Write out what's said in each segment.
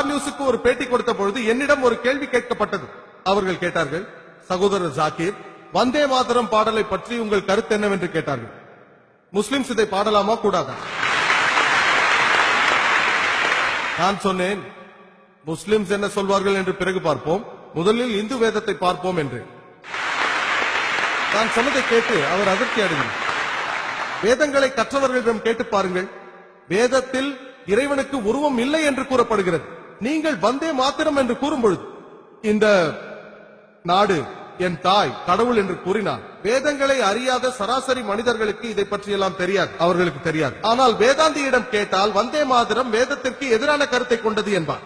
Star நியூஸுக்கு ஒரு பேட்டி கொடுத்த பொழுது என்னிடம் ஒரு கேள்வி கேட்கப்பட்டது. அவர்கள் கேட்டார்கள் சகோதரர் ஜாக்கீர் வந்தே மாதரம் பாடலை பற்றி உங்கள் கருத்து என்னவென்று கேட்டார்கள். முஸ்லிம்ஸ் இதை பாடலாமா? கூடாதா? நான் சொன்னேன் முஸ்லிம்ஸ் என்ன சொல்வார்கள் என்று பிறகு பார்ப்போம். முதலில் இந்து வேதத்தை பார்ப்போம் என்று நான் சொன்னதை கேட்டு அவர் அதிர்ச்சி அடைந்தார். வேதங்களை கற்றவர்களிடம் கேட்டு பாருங்கள். வேதத்தில் இறைவனுக்கு உருவம் இல்லை என்று கூறப்படுகிறது. நீங்கள் வந்தே மாத்திரம் என்று கூறும் பொழுது இந்த நாடு என் தாய் கடவுள் என்று கூறினார் வேதங்களை அறியாத சராசரி மனிதர்களுக்கு இதை பற்றியெல்லாம் தெரியாது அவர்களுக்கு தெரியாது. ஆனால் வேதாந்தியிடம் கேட்டால் வந்தே மாத்திரம் வேதத்திற்கு எதிரான கருத்தை கொண்டது என்பார்.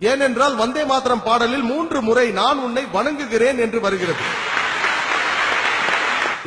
ஏனென்றால் வந்தே மாத்திரம் பாடலில் மூன்று முறை நான் உன்னை வணங்குகிறேன் என்று வருகிறது.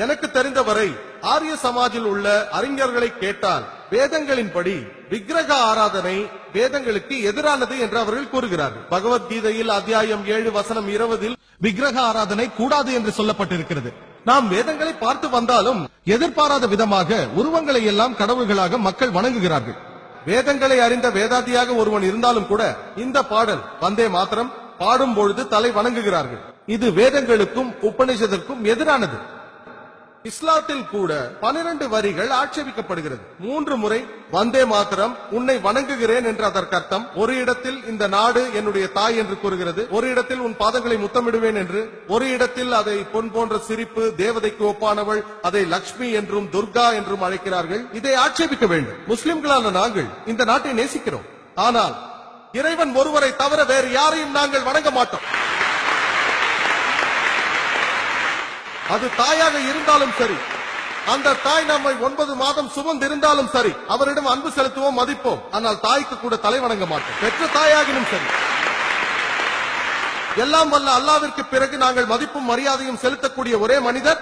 எனக்கு தெரிந்தவரை ஆரிய சமாஜில் உள்ள அறிஞர்களை கேட்டால் வேதங்களின்படி விக்கிரக ஆராதனை வேதங்களுக்கு எதிரானது என்று அவர்கள் கூறுகிறார்கள். பகவத்கீதையில் அத்தியாயம் ஏழு வசனம் இருபதில் விக்கிரக ஆராதனை கூடாது என்று சொல்லப்பட்டிருக்கிறது. நாம் வேதங்களை பார்த்து வந்தாலும் எதிர்பாராத விதமாக உருவங்களை எல்லாம் கடவுள்களாக மக்கள் வணங்குகிறார்கள். வேதங்களை அறிந்த வேதாத்தியாக ஒருவன் இருந்தாலும் கூட இந்த பாடல் வந்தே மாத்திரம் பாடும் பொழுது தலை வணங்குகிறார்கள். இது வேதங்களுக்கும் உபநிஷத்திற்கும் எதிரானது. இஸ்லாத்தில் கூட பனிரெண்டு வரிகள் ஆட்சேபிக்கப்படுகிறது. மூன்று முறை வந்தே மாத்திரம் உன்னை வணங்குகிறேன் என்று அதற்கு அர்த்தம் ஒரு இடத்தில் இந்த நாடு என்னுடைய தாய் என்று கூறுகிறது. ஒரு இடத்தில் உன் பாதங்களை முத்தமிடுவேன் என்று ஒரு இடத்தில் அதை பொன் போன்ற சிரிப்பு தேவதைக்கு ஒப்பானவள் அதை லக்ஷ்மி என்றும் துர்கா என்றும் அழைக்கிறார்கள். இதை ஆட்சேபிக்க வேண்டும். முஸ்லிம்களான நாங்கள் இந்த நாட்டை நேசிக்கிறோம். ஆனால் இறைவன் ஒருவரை தவிர வேறு யாரையும் நாங்கள் வணங்க மாட்டோம். அது தாயாக இருந்தாலும் சரி. அந்த தாய் நம்மை ஒன்பது மாதம் சுமந்திருந்தாலும் சரி அவரிடம் அன்பு செலுத்துவோம் மதிப்போம். ஆனால் தாய்க்கு கூட தலை வணங்க மாட்டோம். பெற்ற தாயாகினும் சரி. எல்லாம் வல்ல அல்லாவிற்கு பிறகு நாங்கள் மதிப்பும் மரியாதையும் செலுத்தக்கூடிய ஒரே மனிதர்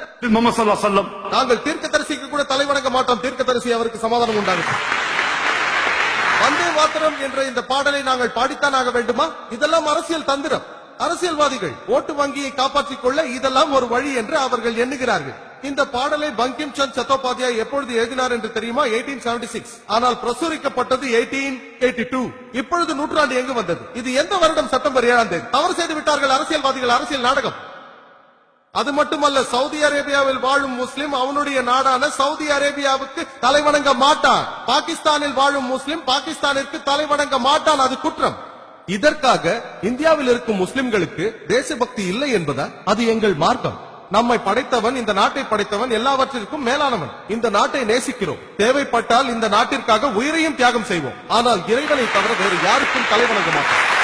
நாங்கள் தீர்க்கதரிசிக்கு கூட தலை வணங்க மாட்டோம். தீர்க்கதரிசி அவருக்கு சமாதானம் உண்டாகும். வந்தே மாத்திரம் என்ற இந்த பாடலை நாங்கள் பாடித்தான் ஆக வேண்டுமா? இதெல்லாம் அரசியல் தந்திரம். அரசியல்வாதிகள் ஓட்டு வங்கியை காப்பாற்றிக் கொள்ள இதெல்லாம் ஒரு வழி என்று அவர்கள் எண்ணுகிறார்கள். இந்த பாடலை பங்கிம் சந்த் சட்டோபாத்யாய் எப்பொழுது எழுதினார் என்று தெரியுமா? 1876 ஆனால் பிரசுரிக்கப்பட்டது 1882 இப்பொழுது நூற்றாண்டு எங்கு வந்தது? இது எந்த வருடம் செப்டம்பர் ஏழாம் தேதி? தவறு செய்து விட்டார்கள் அரசியல்வாதிகள் அரசியல் நாடகம். அது மட்டுமல்ல சவுதி அரேபியாவில் வாழும் முஸ்லிம் அவனுடைய நாடான சவுதி அரேபியாவுக்கு தலைவணங்க மாட்டான். பாகிஸ்தானில் வாழும் முஸ்லிம் பாகிஸ்தானிற்கு தலைவணங்க மாட்டான். அது குற்றம். இதற்காக இந்தியாவில் இருக்கும் முஸ்லிம்களுக்கு தேசபக்தி இல்லை என்பதா அது எங்கள் மார்க்கம். நம்மை படைத்தவன் இந்த நாட்டை படைத்தவன் எல்லாவற்றிற்கும் மேலானவன். இந்த நாட்டை நேசிக்கிறோம். தேவைப்பட்டால் இந்த நாட்டிற்காக உயிரையும் தியாகம் செய்வோம். ஆனால் இறைவனை தவிர வேறு யாருக்கும் தலைவணங்க மாட்டோம்.